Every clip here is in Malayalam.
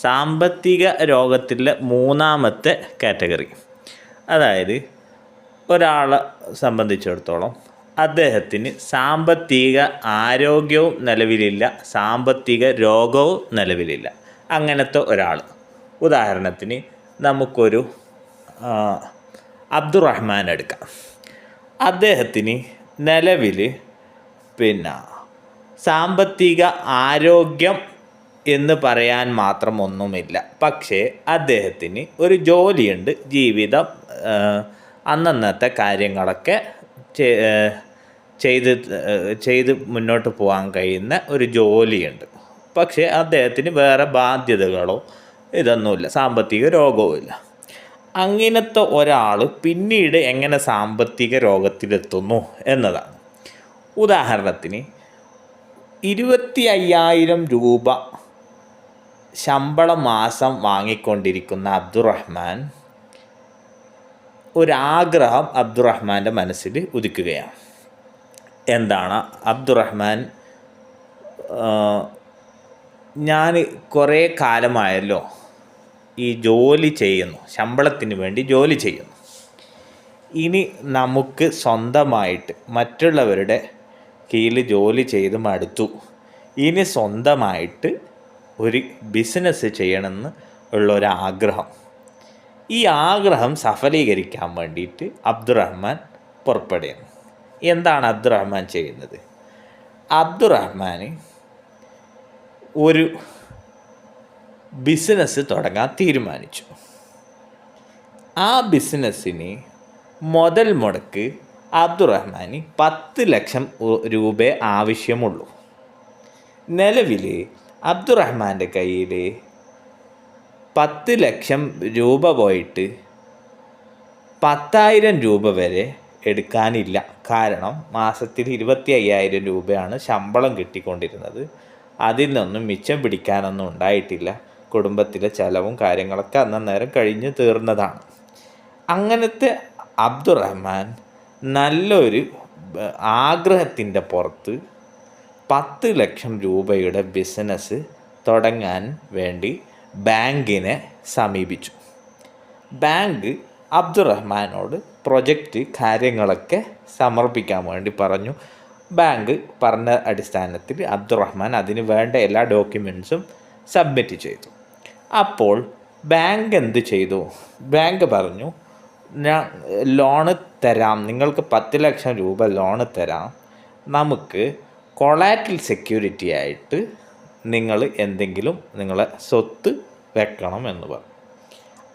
സാമ്പത്തിക രോഗത്തിലെ മൂന്നാമത്തെ കാറ്റഗറി. അതായത് ഒരാളെ സംബന്ധിച്ചിടത്തോളം അദ്ദേഹത്തിന് സാമ്പത്തിക ആരോഗ്യവും നിലവിലില്ല സാമ്പത്തിക രോഗവും നിലവിലില്ല. അങ്ങനത്തെ ഒരാൾ ഉദാഹരണത്തിന് നമുക്കൊരു അബ്ദുറഹ്മാൻ എടുക്കാം. അദ്ദേഹത്തിന് നിലവിൽ പിന്നെ സാമ്പത്തിക ആരോഗ്യം എന്ന് പറയാൻ മാത്രം ഒന്നുമില്ല. പക്ഷേ അദ്ദേഹത്തിന് ഒരു ജോലിയുണ്ട്. ജീവിതം അന്നന്നത്തെ കാര്യങ്ങളൊക്കെ ചെയ്ത് ചെയ്ത് മുന്നോട്ട് പോകാൻ കഴിയുന്ന ഒരു ജോലിയുണ്ട്. പക്ഷേ അദ്ദേഹത്തിന് വേറെ ബാധ്യതകളോ ഇതൊന്നുമില്ല. സാമ്പത്തിക രോഗവുമില്ല അങ്ങനത്തെ ഒരാൾ പിന്നീട് എങ്ങനെ സാമ്പത്തിക രോഗത്തിലെത്തുന്നു എന്നതാണ്. ഉദാഹരണത്തിന് ഇരുപത്തി അയ്യായിരം രൂപ ശമ്പളം മാസം വാങ്ങിക്കൊണ്ടിരിക്കുന്ന അബ്ദുറഹ്മാൻ ഒരാഗ്രഹം അബ്ദുറഹ്മാന്റെ മനസ്സിൽ ഉദിക്കുകയാണ്. എന്താണ് അബ്ദുറഹ്മാൻ? ഞാൻ കുറേ കാലമായല്ലോ ഈ ജോലി ചെയ്യുന്നു ശമ്പളത്തിന് വേണ്ടി ജോലി ചെയ്യുന്നു. ഇനി നമുക്ക് സ്വന്തമായിട്ട് മറ്റുള്ളവരുടെ കീഴിൽ ജോലി ചെയ്ത് മടുത്തു. ഇനി സ്വന്തമായിട്ട് ഒരു ബിസിനസ് ചെയ്യണമെന്ന് ആഗ്രഹം ഈ ആഗ്രഹം സഫലീകരിക്കാൻ വേണ്ടിയിട്ട് അബ്ദുറഹ്മാൻ പുറപ്പെടുകയാണ്. എന്താണ് അബ്ദുറഹ്മാൻ ചെയ്യുന്നത്? അബ്ദുറഹ്മാൻ ഒരു ബിസിനസ് തുടങ്ങാൻ തീരുമാനിച്ചു. ആ ബിസിനസ്സിന് മുതൽ മുടക്ക് അബ്ദുറഹ്മാന് പത്ത് ലക്ഷം രൂപ ആവശ്യമുള്ളൂ. നിലവിൽ അബ്ദുറഹ്മാന്റെ കയ്യിൽ പത്ത് ലക്ഷം രൂപ പോയിട്ട് പത്തായിരം രൂപ വരെ എടുക്കാനില്ല. കാരണം മാസത്തിൽ ഇരുപത്തി അയ്യായിരം രൂപയാണ് ശമ്പളം കിട്ടിക്കൊണ്ടിരുന്നത്. അതിൽ നിന്നും മിച്ചം പിടിക്കാനൊന്നും ഉണ്ടായിട്ടില്ല. കുടുംബത്തിലെ ചെലവും കാര്യങ്ങളൊക്കെ അന്നേരം കഴിഞ്ഞ് തീർന്നതാണ്. അങ്ങനത്തെ അബ്ദുറഹ്മാൻ നല്ലൊരു ആഗ്രഹത്തിന്റെ പുറത്ത് പത്ത് ലക്ഷം രൂപയുടെ ബിസിനസ് തുടങ്ങാൻ വേണ്ടി ബാങ്കിനെ സമീപിച്ചു. ബാങ്ക് അബ്ദുറഹ്മാനോട് പ്രൊജക്റ്റ് കാര്യങ്ങളൊക്കെ സമർപ്പിക്കാൻ വേണ്ടി പറഞ്ഞു. ബാങ്ക് പറഞ്ഞ അടിസ്ഥാനത്തിൽ അബ്ദുറഹ്മാൻ അതിന് വേണ്ട എല്ലാ ഡോക്യുമെൻസും സബ്മിറ്റ് ചെയ്തു. അപ്പോൾ ബാങ്ക് എന്ത് ചെയ്തു? ബാങ്ക് പറഞ്ഞു ഞാൻ ലോണ് തരാം. നിങ്ങൾക്ക് പത്ത് ലക്ഷം രൂപ ലോണ് തരാം. നമുക്ക് കൊളാറ്റിൽ സെക്യൂരിറ്റി ആയിട്ട് നിങ്ങൾ എന്തെങ്കിലും നിങ്ങളെ സ്വത്ത് വെക്കണം എന്ന് പറഞ്ഞു.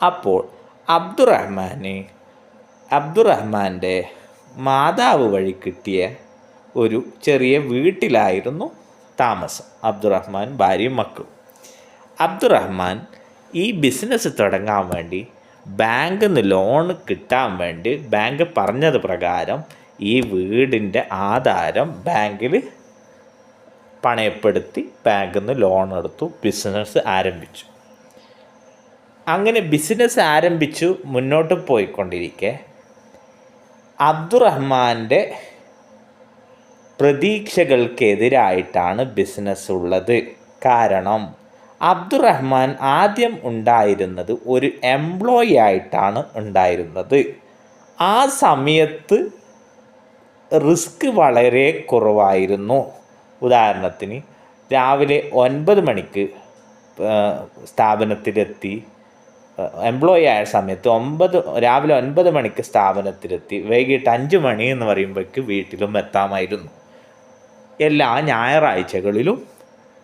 അപ്പോൾ അബ്ദുറഹ്മാന് അബ്ദുറഹ്മാന്റെ മാതാവ് വഴി കിട്ടിയ ഒരു ചെറിയ വീട്ടിലായിരുന്നു താമസം. അബ്ദുറഹ്മാൻ ഭാര്യയും മക്കളും. അബ്ദുറഹ്മാൻ ഈ ബിസിനസ് തുടങ്ങാൻ വേണ്ടി ബാങ്കിൽ നിന്ന് ലോൺ കിട്ടാൻ വേണ്ടി ബാങ്ക് പറഞ്ഞത് പ്രകാരം ഈ വീടിന്റെ ആധാരം ബാങ്കിൽ പണയപ്പെടുത്തി ബാങ്കിൽ നിന്ന് ലോൺ എടുത്തു ബിസിനസ് ആരംഭിച്ചു. അങ്ങനെ ബിസിനസ് ആരംഭിച്ചു മുന്നോട്ട് പോയിക്കൊണ്ടിരിക്കെ. അബ്ദുറഹ്മാന്റെ പ്രതീക്ഷകൾക്കെതിരായിട്ടാണ് ബിസിനസ് ഉള്ളത്. കാരണം അബ്ദുറഹ്മാൻ ആദ്യം ഉണ്ടായിരുന്നത് ഒരു എംപ്ലോയി ആയിട്ടാണ് ഉണ്ടായിരുന്നത്. ആ സമയത്ത് റിസ്ക് വളരെ കുറവായിരുന്നു. ഉദാഹരണത്തിന് രാവിലെ ഒൻപത് മണിക്ക് സ്ഥാപനത്തിലെത്തി എംപ്ലോയി ആയ സമയത്ത് ഒമ്പത് രാവിലെ ഒൻപത് മണിക്ക് സ്ഥാപനത്തിലെത്തി വൈകിട്ട് അഞ്ച് മണി എന്ന് പറയുമ്പോഴേക്ക് വീട്ടിലും എത്താമായിരുന്നു. എല്ലാ ഞായറാഴ്ചകളിലും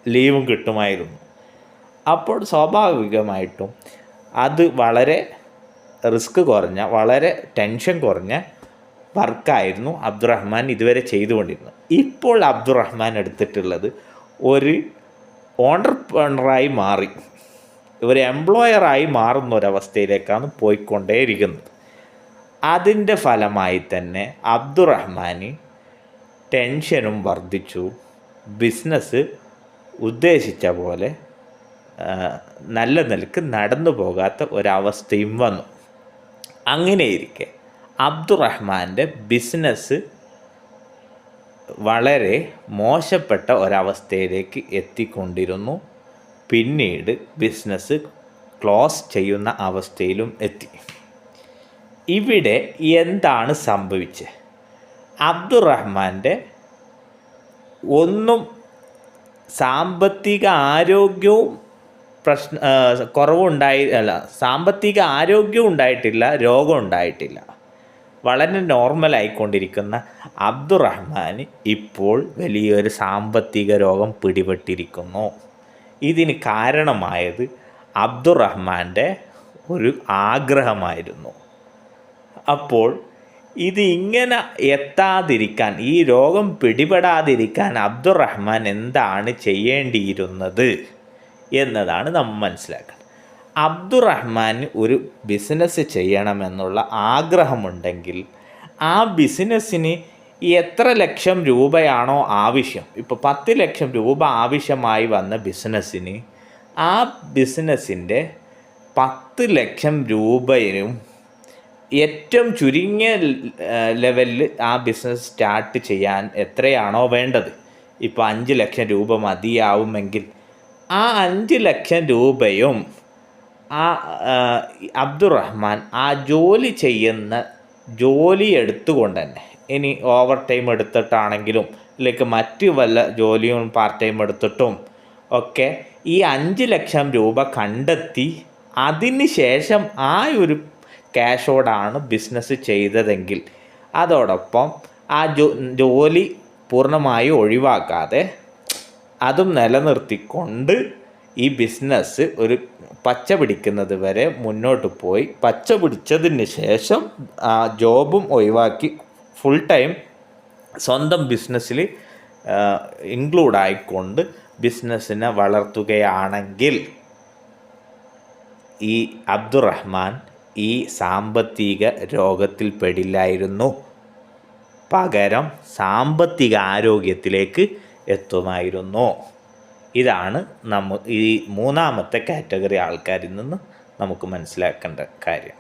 ലീവും കിട്ടുമായിരുന്നു. അപ്പോൾ സ്വാഭാവികമായിട്ടും അത് വളരെ റിസ്ക് കുറഞ്ഞ വളരെ ടെൻഷൻ കുറഞ്ഞ വർക്കായിരുന്നു അബ്ദുറഹ്മാൻ ഇതുവരെ ചെയ്തുകൊണ്ടിരുന്നത്. ഇപ്പോൾ അബ്ദുറഹ്മാൻ എടുത്തിട്ടുള്ളത് ഒരു ഓണ്ടർപ്രണറായി മാറി. ഒരു എംപ്ലോയറായി മാറുന്ന ഒരവസ്ഥയിലേക്കാണ് പോയിക്കൊണ്ടേയിരിക്കുന്നത്. അതിന്റെ ഫലമായി തന്നെ അബ്ദുറഹ്മാന് ടെൻഷനും വർദ്ധിച്ചു. ബിസിനസ് ഉദ്ദേശിച്ച പോലെ നല്ല നിലയ്ക്ക് നടന്നു പോകാത്ത ഒരവസ്ഥയും വന്നു. അങ്ങനെയിരിക്കെ അബ്ദുറഹ്മാന്റെ ബിസിനസ് വളരെ മോശപ്പെട്ട ഒരവസ്ഥയിലേക്ക് എത്തിക്കൊണ്ടിരുന്നു. പിന്നീട് ബിസിനസ് ക്ലോസ് ചെയ്യുന്ന അവസ്ഥയിലും എത്തി. ഇവിടെ എന്താണ് സംഭവിച്ചത്? അബ്ദുറഹ്മാന്റെ ഒന്നും സാമ്പത്തിക ആരോഗ്യവും പ്രശ്ന കുറവുണ്ടായി അല്ല സാമ്പത്തിക ആരോഗ്യവും ഉണ്ടായിട്ടില്ല രോഗം ഉണ്ടായിട്ടില്ല. വളരെ നോർമലായിക്കൊണ്ടിരിക്കുന്ന അബ്ദുറഹ്മാൻ ഇപ്പോൾ വലിയൊരു സാമ്പത്തിക രോഗം പിടിപെട്ടിരിക്കുന്നു. ഇതിന് കാരണമായത് അബ്ദുറഹ്മാന്റെ ഒരു ആഗ്രഹമായിരുന്നു. അപ്പോൾ ഇത് ഇങ്ങനെ എത്താതിരിക്കാൻ ഈ രോഗം പിടിപെടാതിരിക്കാൻ അബ്ദുറഹ്മാൻ എന്താണ് ചെയ്യേണ്ടിയിരുന്നത് എന്നതാണ് നമ്മൾ മനസ്സിലാക്കുന്നത് അബ്ദുറഹ്മാൻ ഒരു ബിസിനസ് ചെയ്യണമെന്നുള്ള ആഗ്രഹമുണ്ടെങ്കിൽ ആ ബിസിനസ്സിന് എത്ര ലക്ഷം രൂപയാണോ ആവശ്യം. ഇപ്പോൾ പത്ത് ലക്ഷം രൂപ ആവശ്യമായി വന്ന ബിസിനസ്സിന് ആ ബിസിനസ്സിന്റെ പത്ത് ലക്ഷം രൂപയും ഏറ്റവും ചുരുങ്ങിയ ലെവലിൽ ആ ബിസിനസ് സ്റ്റാർട്ട് ചെയ്യാൻ എത്രയാണോ വേണ്ടത്. ഇപ്പോൾ അഞ്ച് ലക്ഷം രൂപ മതിയാവുമെങ്കിൽ ആ അഞ്ച് ലക്ഷം രൂപയും ആ അബ്ദുറഹ്മാൻ ആ ജോലി ചെയ്യുന്ന ജോലി എടുത്തുകൊണ്ട് തന്നെ ഇനി ഓവർ ടൈം എടുത്തിട്ടാണെങ്കിലും അല്ലെങ്കിൽ മറ്റ് വല്ല ജോലിയും പാർട്ട് ടൈം എടുത്തിട്ടും ഒക്കെ ഈ അഞ്ച് ലക്ഷം രൂപ കണ്ടെത്തി അതിന് ശേഷം ആ ഒരു ക്യാഷോടാണ് ബിസിനസ് ചെയ്തതെങ്കിൽ അതോടൊപ്പം ആ ജോ ജോലി പൂർണമായും ഒഴിവാക്കാതെ അതും നിലനിർത്തിക്കൊണ്ട് ഈ ബിസിനസ് ഒരു പച്ച പിടിക്കുന്നത് വരെ മുന്നോട്ട് പോയി. പച്ച പിടിച്ചതിന് ശേഷം ആ ജോബും ഒഴിവാക്കി ഫുൾ ടൈം സ്വന്തം ബിസിനസ്സിൽ ഇൻക്ലൂഡ് ആയിക്കൊണ്ട് ബിസിനസ്സിനെ വളർത്തുകയാണെങ്കിൽ ഈ അബ്ദുറഹ്മാൻ ഈ സാമ്പത്തിക രോഗത്തിൽ പെടില്ലായിരുന്നു. പകരം സാമ്പത്തിക ആരോഗ്യത്തിലേക്ക് എത്തുമായിരുന്നു. ഇതാണ് നമ്മ ഈ മൂന്നാമത്തെ കാറ്റഗറി ആൾക്കാരിൽ നിന്ന് നമുക്ക് മനസ്സിലാക്കേണ്ട കാര്യം.